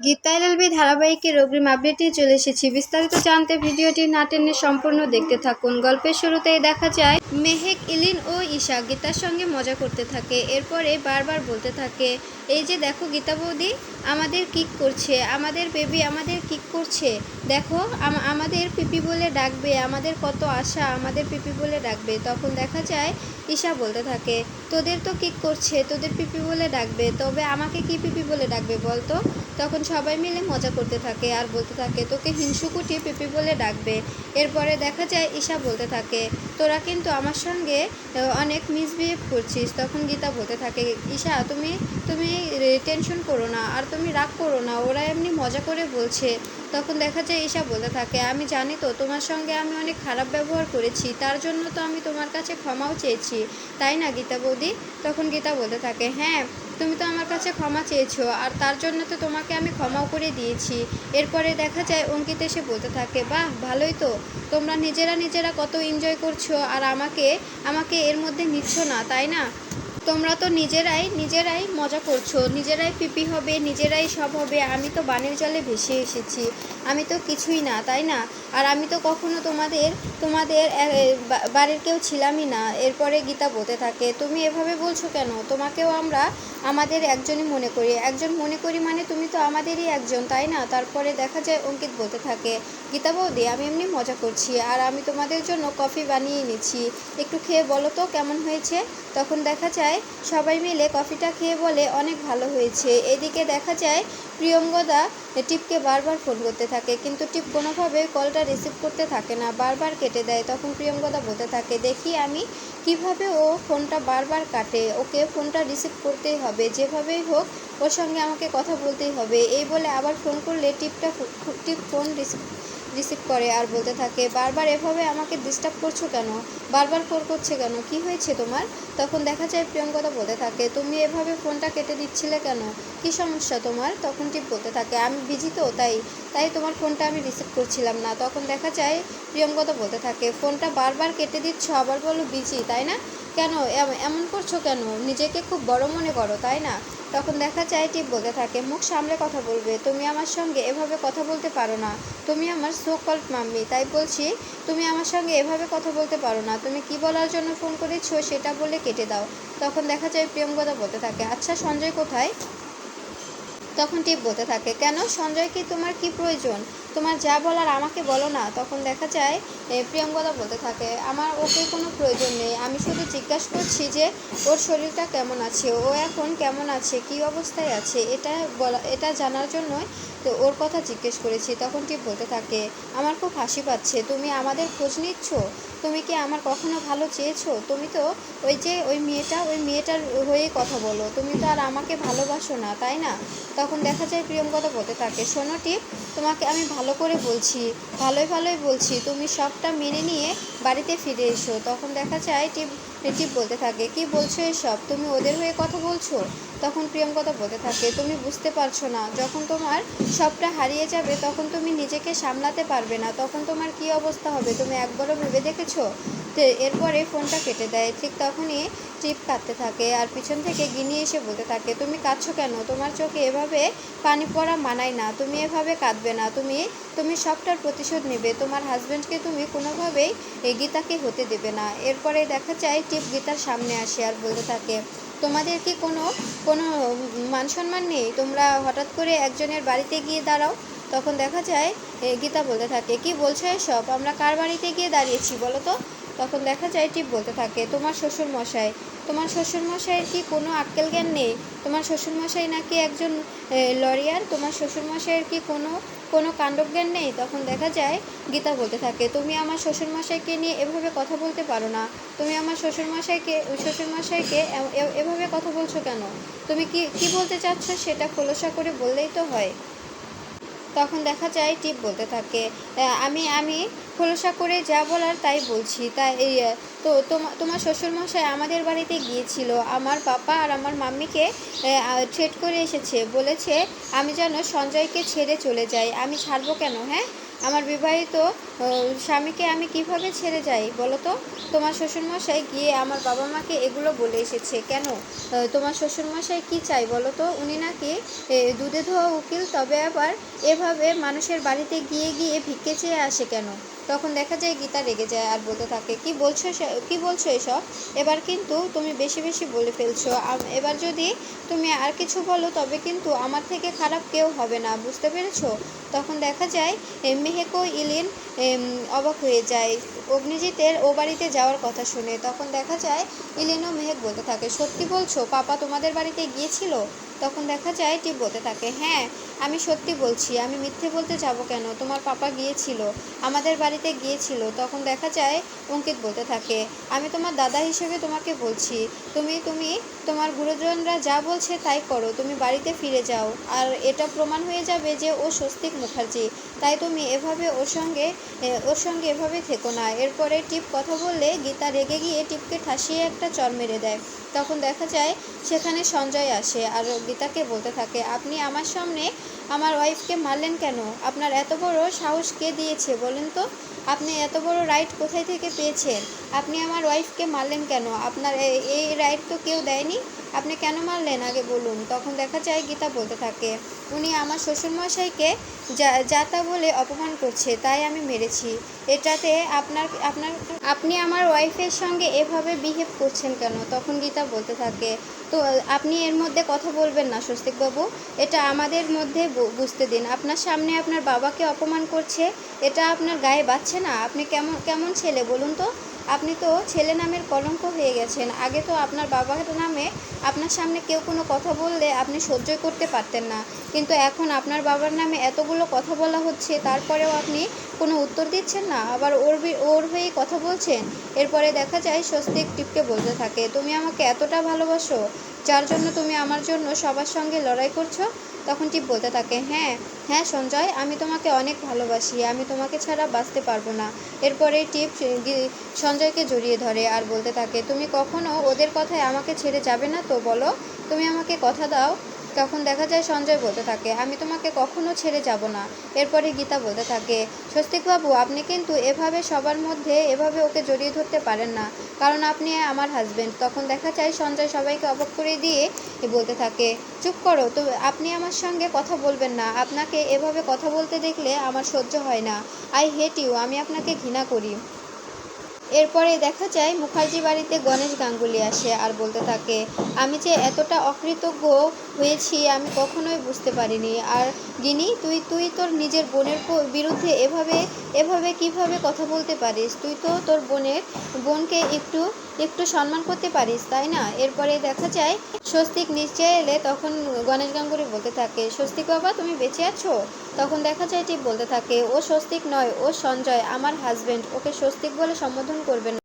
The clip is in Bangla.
গীতা এলএলবি ধারাবাহিকের অগ্রিম আপডেটে চলে এসেছি। বিস্তারিত জানতে ভিডিওটি না টেনে সম্পূর্ণ দেখতে থাকুন। গল্পের শুরুতেই দেখা যায়, মেহেক, ইলিন ও ঈশা গীতার সঙ্গে মজা করতে থাকে। এরপরে বারবার বলতে থাকে, এই যে দেখো গীতা বৌদি, আমাদের কিক করছে, আমাদের বেবি আমাদের কিক করছে। দেখো আমাদের পিপি বলে ডাকবে, আমাদের কত আশা, আমাদের পিপি বলে ডাকবে। তখন দেখা যায়, ঈশা বলতে থাকে, তোদের তো কিক করছে, তোদের পিপি বলে ডাকবে, তবে আমাকে কি পিপি বলে ডাকবে বলতো? তখন সবাই মিলে মজা করতে থাকে আর বলতে থাকে, তোকে হিংসুকুটি পিপি বলে ডাকবে। এরপরে দেখা যায় ঈশা বলতে থাকে, তোরা কিন্তু আমার সঙ্গে অনেক মিসবিহেভ করছিস। তখন গীতা বলতে থাকে, ঈশা, তুমি তুমি টেনশন করো না আর তুমি রাগ করো না, ওরা এমনি মজা করে বলছে। তখন দেখা যায় ঈশা বলতে থাকে, আমি জানি তো, তোমার সঙ্গে আমি অনেক খারাপ ব্যবহার করেছি, তার জন্য তো আমি তোমার কাছে ক্ষমাও চেয়েছি। তাই না গীতা বৌদি? তখন গীতা বলতে থাকে হ্যাঁ তুমি তো আমার কাছে ক্ষমা চেয়েছো, আর তার জন্য তো তোমাকে আমি ক্ষমাও করে দিয়েছি। এরপরে দেখা যায় অঙ্কিত এসে বলতে থাকে, বাহ, ভালোই তো। তোমরা নিজেরা নিজেরা কত এনজয় করছ, আর আমাকে আমাকে এর মধ্যে নিচ্ছ না, তাই না? তোমরা তো নিজেরাই নিজেরাই মজা করছ। নিজেরাই পিপি হবে, নিজেরাই সব হবে। আমি তো বানের জলে ভেসে এসেছি। আমি তো কিছুই না, তাই না? আর আমি তো কখনো তোমাদের তোমাদের বাড়ির কেউ ছিলামই না। এরপরে গীতা বলতে থাকে, তুমি এভাবে বলছো কেন? তোমাকেও আমরা, আমাদের একজনই মনে করি। একজন মনে করি মানে তুমি তো আমাদেরই একজন, তাই না? তারপরে দেখা যায় অঙ্কিত বলতে থাকে, গীতা বৌদি, আমি এমনি মজা করছি। আর আমি তোমাদের জন্য কফি বানিয়ে এনেছি। একটু খেয়ে বলো তো কেমন হয়েছে? তখন দেখা যায় সবাই মিলে কফিটা খেয়ে বলে অনেক ভালো হয়েছে। এদিকে দেখা যায়, প্রিয়ঙ্গদা টিপকে বারবার ফোন করতে থাকে, কিন্তু টিপ কোনোভাবে কলটা রিসিভ করতে থাকে না, বারবার কেটে দেয়। তখন প্রিয়ঙ্গদা বলতে থাকে, দেখি আমি কীভাবে ও ফোনটা বারবার কাটে। ওকে ফোনটা রিসিভ করতেই হবে। যেভাবেই হোক, ওর সঙ্গে আমাকে কথা বলতেই হবে। এই বলে আবার ফোন করলে টিপটা টিপ ফোন রিসিভ রিসিভ করে আর বলতে থাকে, বারবার এভাবে আমাকে ডিস্টার্ব করছ কেন? বারবার ফোন করছে কেন? কি হয়েছে তোমার? তখন দেখা যায় প্রিয়ঙ্কদা বলতে থাকে, তুমি এভাবে ফোনটা কেটে দিচ্ছিলে কেন? কি সমস্যা তোমার? তখন টিপ বলতে থাকে, আমি বিজি তো, তাই তাই তোমার ফোনটা আমি রিসিভ করছিলাম না। তখন দেখা যায় প্রিয়ঙ্কদা বলতে থাকে ফোনটা বারবার কেটে দিচ্ছ, আবার বলো বিজি তাই না? কেন? এম- এমন করছ কেন? নিজেকে খুব বড় মনে করো, তাই না? তখন দেখা যায়, টিপ বলতে থাকে, মুখ সামলে কথা বলবে। তুমি আমার সঙ্গে এভাবে কথা বলতে পারো না। তুমি আমার সো কল্ড মাম্মি তাই বলছি, তুমি আমার সঙ্গে এভাবে কথা বলতে পারো না। তুমি কি বলার জন্য ফোন করেছ সেটা বলে কেটে দাও। তখন দেখা যায়, প্রিয়ঙ্কদা বলতে থাকে আচ্ছা সঞ্জয় কোথায়? তখন টিপ বলতে থাকে, কেন? সঞ্জয় কি তোমার কি প্রয়োজন? তোমার যা বলার আমাকে বলো না। তখন দেখা যায় এ, প্রিয়ঙ্কদা বলতে থাকে আমার ওকে কোনো প্রয়োজন নেই। আমি শুধু জিজ্ঞাসা করছি যে ওর শরীরটা কেমন আছে? ও এখন কেমন আছে? কি অবস্থায় আছে? এটা বলা এটা জানার জন্যই তো ওর কথা জিজ্ঞেস করেছি। তখন টিপ বলতে থাকে আমার খুব হাসি পাচ্ছে। তুমি আমাদের খোঁজ নিচ্ছ? তুমি কি আমার কখনো ভালো চেয়েছো? তুমি তো ওই যে ওই মেয়েটা ওই মেয়েটার হয়ে কথা বলো। তুমি তো আর আমাকে ভালোবাসো না তাই না? তখন দেখা যায় প্রিয়ঙ্কদা বলতে থাকে শোনো টিপ তোমাকে আমি ভালো করে বলছি, ভালোই ভালোই বলছি। তুমি সবটা মেনে নিয়ে বাড়িতে ফিরে এসো। তখন দেখা যায় টিপ টিপ বলতে থাকে? কি বলছো এসব? তুমি ওদের হয়ে কথা বলছো? তখন প্রিয়ঙ্কদা বলতে থাকে, তুমি বুঝতে পারছ না। যখন তোমার সবটা হারিয়ে যাবে, তখন তুমি নিজেকে সামলাতে পারবে না। তখন তোমার কি অবস্থা হবে? তুমি একবারও ভেবে দেখেছ? তো এরপরে ফোনটা কেটে দেয়। ঠিক তখনই টিপ কাঁদতে থাকে আর পিছন থেকে গিনি এসে বলতে থাকে, তুমি কাঁদছো কেন? তোমার চোখে এভাবে পানি পড়া মানায় না। তুমি এভাবে কাঁদবে না। তুমি তুমি সবটার প্রতিশোধ নেবে। তোমার হাজব্যান্ডকে তুমি কোনোভাবেই গীতাকে হতে দেবে না। এরপরে দেখা যায় টিপ গীতার সামনে আসে আর বলতে থাকে, তোমাদের কি কোনো কোনো মান সম্মান নেই? তোমরা হঠাৎ করে একজনের বাড়িতে গিয়ে দাঁড়াও? তখন দেখা যায় গীতা বলতে থাকে, কি বলছো এসব? আমরা কার বাড়িতে গিয়ে দাঁড়িয়েছি বলো তো? তখন দেখা যায় টিপ বলতে থাকে, তোমার শ্বশুর মশাই তোমার শ্বশুর মশাইয়ের কি কোনো আক্কেল জ্ঞান নেই? তোমার শ্বশুর মশাই নাকি একজন লরিয়ার তোমার শ্বশুর মশাইয়ের কি কোনো কোনো কাণ্ডজ্ঞান নেই, তখন দেখা যায় গীতা বলতে থাকে, তুমি আমার শ্বশুরমশাইকে নিয়ে এভাবে কথা বলতে পারো না। তুমি আমার শ্বশুরমশাইকে মশাইকে শ্বশুর মশাইকে এ- এ- এভাবে কথা বলছো কেন? তুমি কি কি বলতে চাচ্ছ সেটা খোলসা করে বললেই তো হয়। তখন দেখা যায় টিপ বলতে থাকে। আমি আমি খোলসা করে যা বলার তাই বলছি। তাই তো, তোমা- তোমার শ্বশুরমশাই আমাদের বাড়িতে গিয়েছিল। আমার পাপা আর আমার মাম্মিকে ট্রেড করে এসেছে। বলেছে, আমি যেন সঞ্জয়কে ছেড়ে চলে যাই। আমি ছাড়বো কেন হ্যাঁ? আমার বিবাহিত স্বামীকে আমি কীভাবে ছেড়ে যাই বলো তো? তোমার শ্বশুরমশাই গিয়ে আমার বাবা মাকে এগুলো বলে এসেছে। কেন? তোমার শ্বশুরমশাই কি চাই বলো তো? উনি নাকি দুধে ধোয়া উকিল, তবে আবার এভাবে মানুষের বাড়িতে গিয়ে গিয়ে ভিক্ষে চেয়ে আসে কেন? তখন দেখা যায় গীতা রেগে যায় আর বলতে থাকে, কি বলছো কি বলছো এসব? এবার কিন্তু তুমি বেশি বেশি বলে ফেলছো। এবার যদি তুমি আর কিছু বলো, তবে কিন্তু আমার থেকে খারাপ কেউ হবে না, বুঝতে পেরেছ? তখন দেখা যায় মেহেক ইলিন অবাক হয়ে যায়। অগ্নিজিতের ও বাড়িতে যাওয়ার কথা শুনে। তখন দেখা যায়, ইলিন ও মেহেক বলতে থাকে, সত্যি বলছো, পাপা তোমাদের বাড়িতে গিয়েছিল? তখন দেখা যায় টিপ বলতে থাকে হ্যাঁ আমি সত্যি বলছি, আমি মিথ্যে বলতে যাব কেন? তোমার পাপা গিয়েছিল, আমাদের বাড়িতে গিয়েছিল। তখন দেখা যায় অঙ্কিত বলতে থাকে, আমি তোমার দাদা হিসেবে তোমাকে বলছি, তুমি তুমি, তোমার গুরুজনরা যা বলছে তাই করো, তুমি বাড়িতে ফিরে যাও। আর এটা প্রমাণ হয়ে যাবে যে ও স্বস্তিক মুখার্জি। তাই তুমি এভাবে ওর সঙ্গে ওর সঙ্গে এভাবে থেকো না। এরপরে টিপ কথা বললে গীতা রেগে গিয়ে টিপকে ঠাসিয়ে একটা চর মেরে দেয়। তখন দেখা যায় সেখানে সঞ্জয় আসে আর গীতাকে বলতে থাকে, আপনি আমার সামনে আমার ওয়াইফকে মারলেন কেন? আপনার এত বড় সাহস কে দিয়েছে বলেন তো? আপনি এত বড় রাইট কোথায় থেকে পেয়েছেন? আপনি আমার ওয়াইফকে মারলেন কেন? আপনার এই রাইট তো কেউ দেয়নি? আপনি কেন মারলেন? আগে বলুন। তখন দেখা যায় গীতা বলতে থাকে, উনি আমার শ্বশুরমশাইকে যা যা তা বলে অপমান করছে, তাই আমি মেরেছি। এটাতে আপনার আপনার, আপনি আমার ওয়াইফের সঙ্গে এভাবে বিহেভ করছেন কেন? তখন গীতা বলতে থাকে, তো, আপনি এর মধ্যে কথা বলবেন না, স্বস্তিকবাবু। এটা আমাদের মধ্যে বুঝতে দিন। আপনার সামনে আপনার বাবাকে অপমান করছে, এটা আপনার গায়ে বাচ্ছে না। আপনি কেমন কেমন ছেলে, বলুন তো? আপনি তো ছেলে নামের কলঙ্ক হয়ে গেছেন। আগে তো আপনার বাবার নামে আপনার সামনে কেউ কোনো কথা বললে আপনি সহ্যই করতে পারতেন না। কিন্তু এখন আপনার বাবার নামে এতগুলো কথা বলা হচ্ছে, তারপরেও আপনি কোনো উত্তর দিচ্ছেন না, আবার ওর ওর হয়েই কথা বলছেন, এরপরে দেখা যায় স্বস্তিক টিপকে বলতে থাকে, তুমি আমাকে এতটা ভালোবাসো, যার জন্য তুমি আমার জন্য সবার সঙ্গে লড়াই করছ? তখন টিপ বলতে থাকে হ্যাঁ হ্যাঁ সঞ্জয়, আমি তোমাকে অনেক ভালোবাসি, আমি তোমাকে ছাড়া বাঁচতে পারব না। এরপরে টিপ সঞ্জয়কে জড়িয়ে ধরে আর বলতে থাকে, তুমি কখনো ওদের কথায় আমাকে ছেড়ে যাবে না তো বলো, তুমি আমাকে কথা দাও। তখন দেখা যায় সঞ্জয় বলতে থাকে, আমি তোমাকে কখনো ছেড়ে যাব না। এরপরে গীতা বলতে থাকে, স্বস্তিকবাবু, আপনি কিন্তু এভাবে সবার মধ্যে এভাবে ওকে জড়িয়ে ধরতে পারেন না, কারণ আপনি আমার হাজবেন্ড তখন দেখা যায় সঞ্জয় সবাইকে অবাক করে দিয়ে বলতে থাকে, চুপ করো, তো আপনি আমার সঙ্গে কথা বলবেন না। আপনাকে এভাবে কথা বলতে দেখলে আমার সহ্য হয় না। আই হেট ইউ আমি আপনাকে ঘৃণা করি। এরপরে দেখা যায় মুখার্জি বাড়িতে গণেশ গাঙ্গুলি আসে আর বলতে থাকে, আমি যে এতটা অকৃতজ্ঞ হয়েছি আমি কখনোই বুঝতে পারিনি। আর গিনি, তুই তুই তোর নিজের বোনের বিরুদ্ধে এভাবে এভাবে কীভাবে কথা বলতে পারিস? তুই তো তোর বোনের, বোনকে একটু একটু সম্মান করতে পারিস, তাই না এরপরে দেখা যায়, স্বস্তিক নিচে এলে তখন গণেশ গাঙ্গুলি বলতে থাকে, স্বস্তিক বাবা, তুমি বেঁচে আছো তখন দেখা যায় টিপ বলতে থাকে, ও স্বস্তিক নয়, ও সঞ্জয়, আমার হাজব্যান্ড ওকে স্বস্তিক বলে সম্বোধন করবেন।